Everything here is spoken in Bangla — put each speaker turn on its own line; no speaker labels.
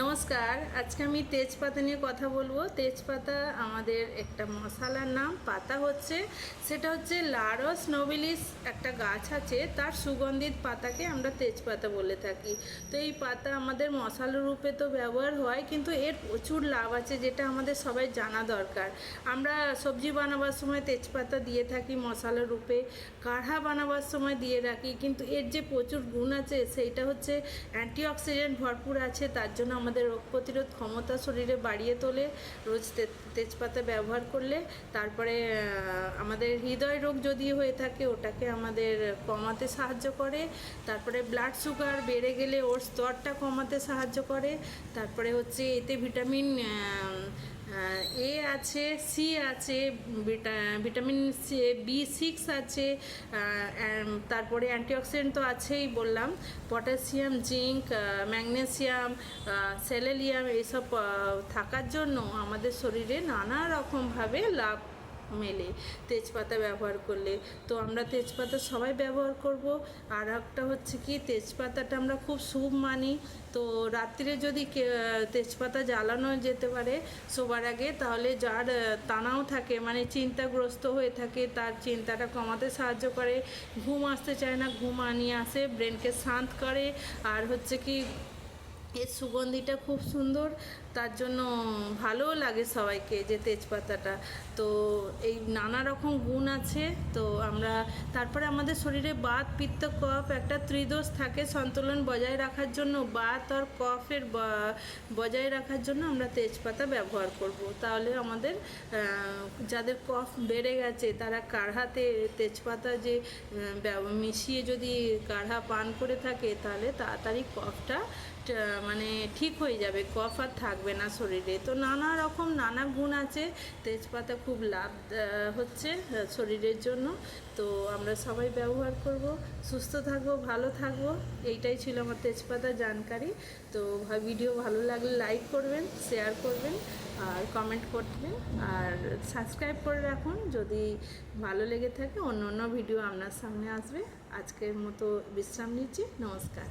নমস্কার, আজকে আমি তেজপাতা নিয়ে কথা বলব। তেজপাতা আমাদের একটা মশালার নাম, পাতা হচ্ছে, সেটা হচ্ছে লারস নোবিলিস একটা গাছ আছে, তার সুগন্ধিত পাতাকে আমরা তেজপাতা বলে থাকি। তো এই পাতা আমাদের মশলা রূপে তো ব্যবহার হয়, কিন্তু এর প্রচুর লাভ আছে, যেটা আমাদের সবাই জানা দরকার। আমরা সবজি বানাবার সময় তেজপাতা দিয়ে থাকি মশলা রূপে কাঢ়া বানাবার সময় দিয়ে রাখি, কিন্তু এর যে প্রচুর গুণ আছে, সেইটা হচ্ছে অ্যান্টিঅক্সিডেন্ট ভরপুর আছে, তার জন্য আমাদের রোগ প্রতিরোধ ক্ষমতা শরীরে বাড়িয়ে তোলে, রোজ তেজপাতা ব্যবহার করলে, তারপরে আমাদের হৃদয় রোগ যদি হয়ে থাকে, ওটাকে আমাদের কমাতে সাহায্য করে, তারপরে ব্লাড সুগার বেড়ে গেলে ওর স্তরটা কমাতে সাহায্য করে, তারপরে হচ্ছে এতে ভিটামিন এ আছে, সি আছে ভিটা- ভিটামিন বি সিক্স আছে তারপরে অ্যান্টিঅক্সিডেন্ট তো আছেই বললাম পটাশিয়াম জিঙ্ক ম্যাগনেসিয়াম সেলেলিয়াম এইসব থাকার জন্য আমাদের শরীরে নানা রকমভাবে লাভ মেলে, তেজপাতা ব্যবহার করলে। তো আমরা তেজপাতা সবাই ব্যবহার করব। আর একটা হচ্ছে কি, তেজপাতাটা আমরা খুব শুভ মানি। তো রাত্রে যদি তেজপাতা জ্বালানো যেতে পারে শোবার আগে, তাহলে যার তানাও থাকে মানে চিন্তাগ্রস্ত হয়ে থাকে, তার চিন্তাটা কমাতে সাহায্য করে। ঘুম আসতে চায় না, ঘুম আনিয়ে আসে, ব্রেনকে শান্ত করে। আর হচ্ছে কি, এর সুগন্ধিটা খুব সুন্দর। তার জন্য ভালোও লাগে সবাইকে যে তেজপাতাটা। তো এই নানা রকম গুণ আছে, তো আমরা তারপরে আমাদের শরীরে বাত, পিত্ত, কফ একটা ত্রিদোষ থাকে সন্তুলন বজায় রাখার জন্য। বাত আর কফের বজায় রাখার জন্য আমরা তেজপাতা ব্যবহার করব। তাহলে আমাদের যাদের কফ বেড়ে গেছে তারা কাঢ়াতে তেজপাতা যে মিশিয়ে যদি কাঢ়া পান করে থাকে তাহলে তাড়াতাড়ি কফটা মানে ঠিক হয়ে যাবে। কফ আর থাকবে না শরীরে। তো নানা রকম নানা গুণ আছে। তেজপাতা খুব লাভ হচ্ছে শরীরের জন্য। তো আমরা সবাই ব্যবহার করব। সুস্থ থাকব, ভালো থাকব, এইটাই ছিল আমার তেজপাতা জানকারি। তো ভিডিও ভালো লাগলে লাইক করবেন শেয়ার করবেন, আর কমেন্ট করবেন। আর সাবস্ক্রাইব করে রাখুন। যদি ভালো লেগে থাকে, অন্য অন্য ভিডিও আপনার সামনে আসবে। আজকের মতো বিশ্রাম নিচ্ছি। নমস্কার।